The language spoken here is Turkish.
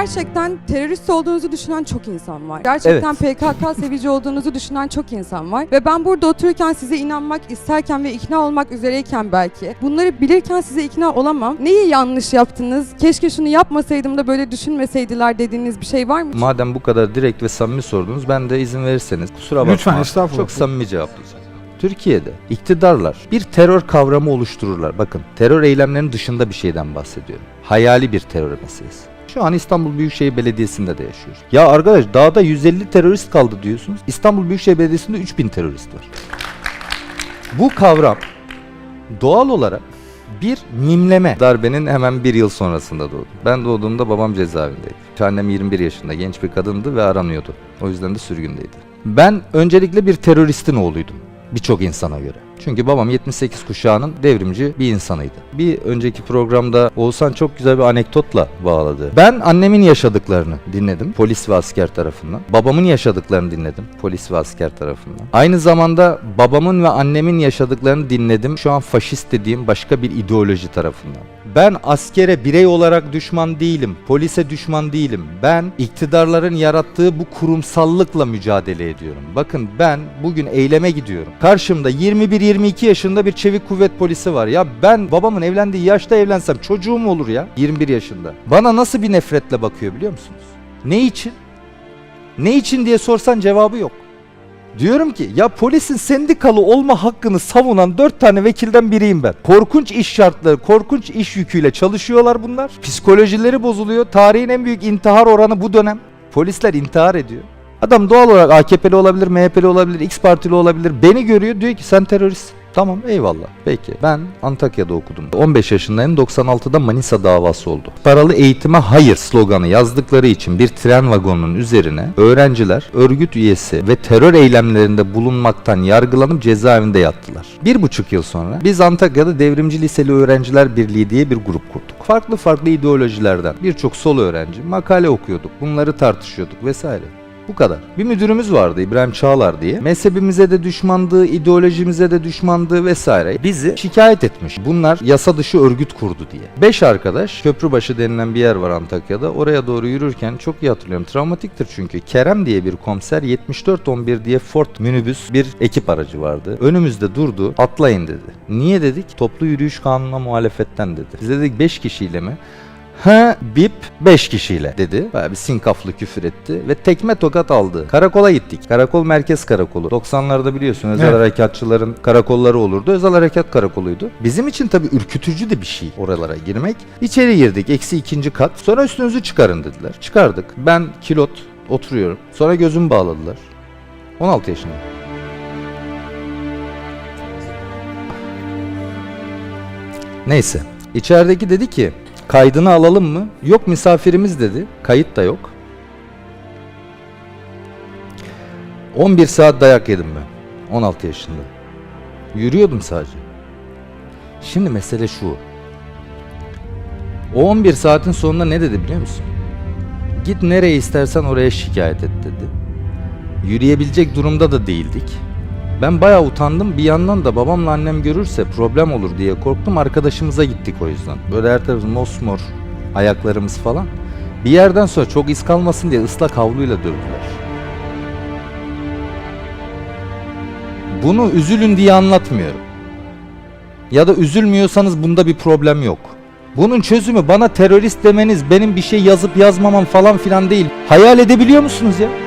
Gerçekten terörist olduğunuzu düşünen çok insan var. Gerçekten PKK sevici olduğunuzu düşünen çok insan var. Ve ben burada otururken size inanmak isterken ve ikna olmak üzereyken belki bunları bilirken size ikna olamam. Neyi yanlış yaptınız? Keşke şunu yapmasaydım da böyle düşünmeseydiler dediğiniz bir şey var mı? Madem bu kadar direkt ve samimi sordunuz ben de izin verirseniz kusura bakma. Lütfen, estağfurullah. Çok samimi cevaplayacağım. Türkiye'de iktidarlar bir terör kavramı oluştururlar. Bakın terör eylemlerinin dışında bir şeyden bahsediyorum. Hayali bir terör meselesi. Şu an İstanbul Büyükşehir Belediyesi'nde de yaşıyoruz. Ya arkadaş dağda 150 terörist kaldı diyorsunuz. İstanbul Büyükşehir Belediyesi'nde 3000 terörist var. Bu kavram doğal olarak bir mimleme. Darbenin hemen bir yıl sonrasında doğdum. Ben doğduğumda babam cezaevindeydi. Annem 21 yaşında genç bir kadındı ve aranıyordu. O yüzden de sürgündeydi. Ben öncelikle bir teröristin oğluydum. Birçok insana göre. Çünkü babam 78 kuşağının devrimci bir insanıydı. Bir önceki programda Oğuzhan çok güzel bir anekdotla bağladı. Ben annemin yaşadıklarını dinledim polis ve asker tarafından. Babamın yaşadıklarını dinledim polis ve asker tarafından. Aynı zamanda babamın ve annemin yaşadıklarını dinledim şu an faşist dediğim başka bir ideoloji tarafından. Ben askere birey olarak düşman değilim, polise düşman değilim. Ben iktidarların yarattığı bu kurumsallıkla mücadele ediyorum. Bakın ben bugün eyleme gidiyorum. Karşımda 21-22 yaşında bir çevik kuvvet polisi var. Ya ben babamın evlendiği yaşta evlensem çocuğum olur ya 21 yaşında. Bana nasıl bir nefretle bakıyor biliyor musunuz? Ne için? Ne için diye sorsan cevabı yok. Diyorum ki ya polisin sendikalı olma hakkını savunan dört tane vekilden biriyim ben. Korkunç iş şartları, korkunç iş yüküyle çalışıyorlar bunlar. Psikolojileri bozuluyor. Tarihin en büyük intihar oranı bu dönem. Polisler intihar ediyor. Adam doğal olarak AKP'li olabilir, MHP'li olabilir, X partili olabilir. Beni görüyor diyor ki sen terörist. Tamam eyvallah. Peki ben Antakya'da okudum. 15 yaşındayım 96'da Manisa davası oldu. Paralı eğitime hayır sloganı yazdıkları için bir tren vagonunun üzerine öğrenciler örgüt üyesi ve terör eylemlerinde bulunmaktan yargılanıp cezaevinde yattılar. Bir buçuk yıl sonra biz Antakya'da Devrimci Liseli Öğrenciler Birliği diye bir grup kurduk. Farklı farklı ideolojilerden birçok sol öğrenci makale okuyorduk. Bunları tartışıyorduk vesaire. Bu kadar. Bir müdürümüz vardı İbrahim Çağlar diye. Mezhebimize de düşmandı, ideolojimize de düşmandı vesaire. Bizi şikayet etmiş. Bunlar yasa dışı örgüt kurdu diye. Beş arkadaş Köprübaşı denilen bir yer var Antakya'da. Oraya doğru yürürken çok iyi hatırlıyorum. Travmatiktir çünkü. Kerem diye bir komiser 7411 diye Ford minibüs bir ekip aracı vardı. Önümüzde durdu. Atlayın dedi. Niye dedik? Toplu yürüyüş kanununa muhalefetten dedi. Biz dedik 5 kişiyle mi? Ha bip 5 kişiyle dedi. Bayağı bir sinkaflı küfür etti ve tekme tokat aldı. Karakola gittik. Karakol merkez karakolu. 90'larda biliyorsun özel Evet. harekatçıların karakolları olurdu. Özel harekat karakoluydu. Bizim için tabii ürkütücü de bir şey oralara girmek. İçeri girdik. Eksi ikinci kat. Sonra üstünüzü çıkarın dediler. Çıkardık. Ben kilot oturuyorum. Sonra gözümü bağladılar. 16 yaşındayım. Neyse. İçerideki dedi ki kaydını alalım mı? Yok misafirimiz dedi. Kayıt da yok. 11 saat dayak yedim ben. 16 yaşında. Yürüyordum sadece. Şimdi mesele şu. O 11 saatin sonunda ne dedi biliyor musun? Git nereye istersen oraya şikayet et dedi. Yürüyebilecek durumda da değildik. Ben bayağı utandım. Bir yandan da babamla annem görürse problem olur diye korktum. Arkadaşımıza gittik o yüzden. Böyle her tarafımız mosmor, ayaklarımız falan. Bir yerden sonra çok iz kalmasın diye ıslak havluyla dövdüler. Bunu üzülün diye anlatmıyorum. Ya da üzülmüyorsanız bunda bir problem yok. Bunun çözümü bana terörist demeniz, benim bir şey yazıp yazmamam falan filan değil. Hayal edebiliyor musunuz ya?